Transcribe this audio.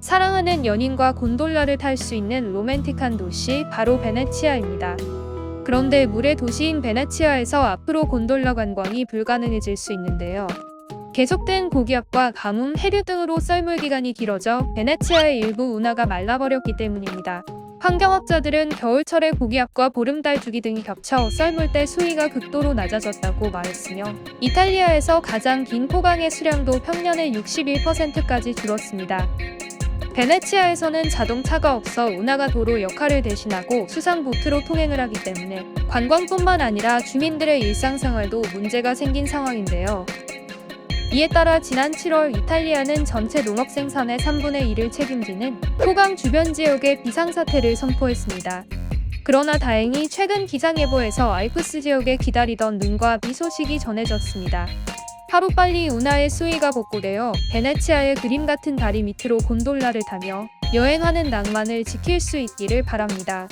사랑하는 연인과 곤돌라를 탈 수 있는 로맨틱한 도시 바로 베네치아입니다. 그런데 물의 도시인 베네치아에서 앞으로 곤돌라 관광이 불가능해질 수 있는데요. 계속된 고기압과 가뭄, 해류 등으로 썰물 기간이 길어져 베네치아의 일부 운하가 말라버렸기 때문입니다. 환경학자들은 겨울철에 고기압과 보름달 주기 등이 겹쳐 썰물 때 수위가 극도로 낮아졌다고 말했으며 이탈리아에서 가장 긴 포강의 수량도 평년의 61%까지 줄었습니다. 베네치아에서는 자동차가 없어 운하가 도로 역할을 대신하고 수상 보트로 통행을 하기 때문에 관광뿐만 아니라 주민들의 일상생활도 문제가 생긴 상황인데요. 이에 따라 지난 7월 이탈리아는 전체 농업 생산의 3분의 1을 책임지는 포강 주변 지역에 비상사태를 선포했습니다. 그러나 다행히 최근 기상예보에서 알프스 지역에 기다리던 눈과 비 소식이 전해졌습니다. 하루빨리 운하의 수위가 복구되어 베네치아의 그림 같은 다리 밑으로 곤돌라를 타며 여행하는 낭만을 지킬 수 있기를 바랍니다.